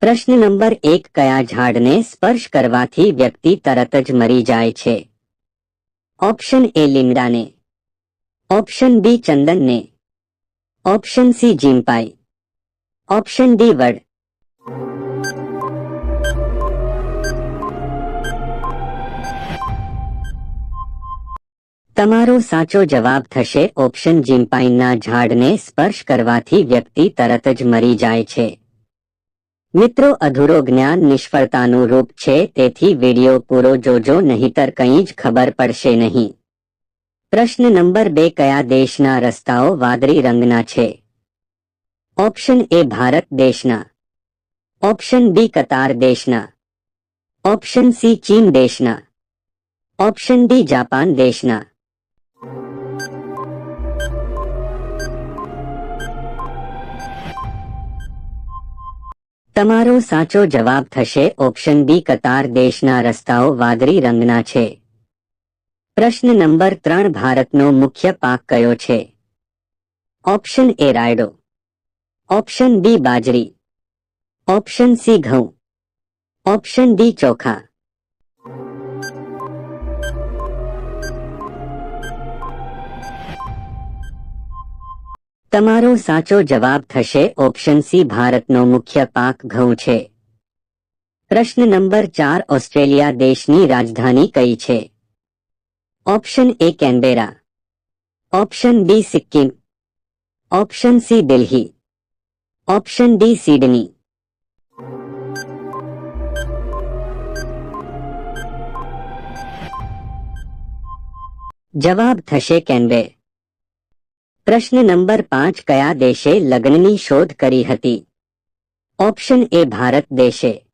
પ્રશ્ન નંબર એક, કયા ઝાડને સ્પર્શ કરવાથી વ્યક્તિ તરત જ મરી જાય છે? ઓપ્શન એ લીમડાને. ઓપ્શન બી ચંદનને. ઓપ્શન સી જીંપાઈ ઓપ્શન ડી વડ. તમારો સાચો જવાબ થશે ઓપ્શન જીંપાઈના ઝાડને સ્પર્શ કરવાથી વ્યક્તિ તરત જ મરી જાય છે. મિત્રો, અધૂરો જ્ઞાન નિષ્ફળતાનું રૂપ છે, તેથી વીડિયો પૂરો જોજો, નહીતર કંઈ જ ખબર પડશે નહીં. પ્રશ્ન નંબર બે, કયા દેશના રસ્તાઓ વાદળી રંગના છે? ઓપ્શન એ ભારત દેશના. ઓપ્શન બી કતાર દેશના. ઓપ્શન સી ચીન દેશના. ઓપ્શન ડી જાપાન દેશના. તમારો સાચો જવાબ થશે, ઓપ્શન બી, કતાર દેશના રસ્તાઓ વાદળી રંગના છે. પ્રશ્ન નંબર ત્રણ, ભારતનો મુખ્ય પાક કયો છે? ઓપ્શન એ રાયડો. ઓપ્શન બી, બાજરી. ઓપ્શન સી, ઘઉં. ઓપ્શન ડી, ચોખા. તમારો સાચો જવાબ થશે ઓપ્શન સી ભારતનો મુખ્ય પાક ઘઉં છે. પ્રશ્ન નંબર ચાર ઓસ્ટ્રેલિયા દેશની રાજધાની કઈ છે? Option A Canberra. Option B Sikkim. Option C Delhi. Option D Sydney. જવાબ થશે કેનબે. પ્રશ્ન નંબર પાંચ કયા દેશે લગ્નની શોધ કરી હતી? ઓપ્શન એ ભારત દેશે.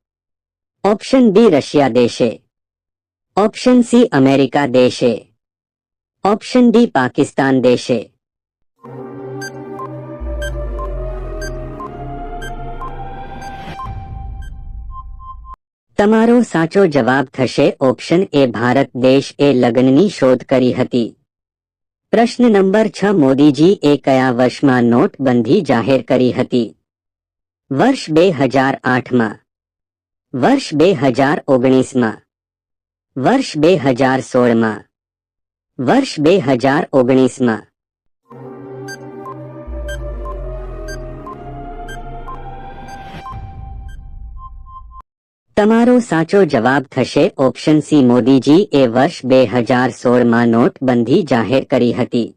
ઓપ્શન બી રશિયા દેશે. ઓપ્શન સી અમેરિકા દેશે. ઓપ્શન ડી પાકિસ્તાન દેશે. તમારો સાચો જવાબ થશે ઓપ્શન એ ભારત દેશ એ લગ્નની શોધ કરી હતી. પ્રશ્ન નંબર છ મોદીજીએ કયા વર્ષમાં નોટબંધી જાહેર કરી હતી? વર્ષ બે હજાર આઠમાં. વર્ષ બે હજાર ઓગણીસમાં. વર્ષ બે હજાર સોળમાં. વર્ષ બે હજાર ઓગણીસમાં. તમારો સાચો જવાબ થશે ઓપ્શન સી મોદીજી એ વર્ષ બે હજાર સોળમાં નોટબંધી જાહેર કરી હતી.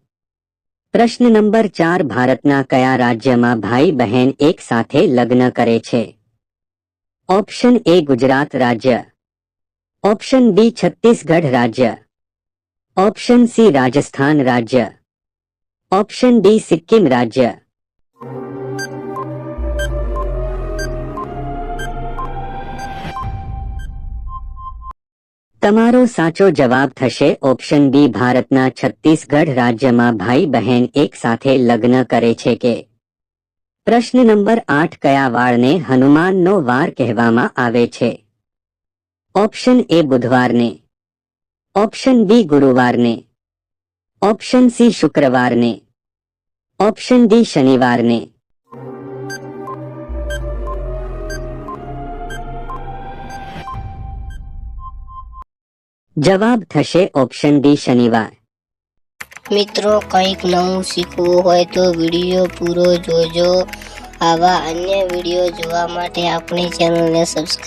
પ્રશ્ન નંબર ચાર ભારતના કયા રાજ્યમાં ભાઈ બહેન એક સાથે લગ્ન કરે છે? ઓપ્શન એ ગુજરાત રાજ્ય. ઓપ્શન બી છત્તીસગઢ રાજ્ય. ઓપ્શન સી રાજસ્થાન રાજ્ય. ઓપ્શન ડી સિક્કિમ રાજ્ય. તમારો સાચો જવાબ થશે. ઓપ્શન બી, ભારતના છત્તીસગઢ રાજ્યમાં ભાઈ બહેન એક સાથે લગ્ન કરે છે કે? પ્રશ્ન નંબર આઠ, કયા વાળને હનુમાનનો વાર કહેવામાં આવે છે? ઓપ્શન એ, બુધવારને. ઓપ્શન બી, ગુરુવારને. ઓપ્શન સી, શુક્રવારને. ઓપ્શન ડી, શનિવારને. જવાબ થશે ઓપ્શન ડી શનિવાર. મિત્રો, કંઈક નવું શીખવું હોય તો વીડિયો પૂરો જોજો. આવા અન્ય વીડિયો જોવા માટે આપણી ચેનલને સબસ્ક્રાઈબ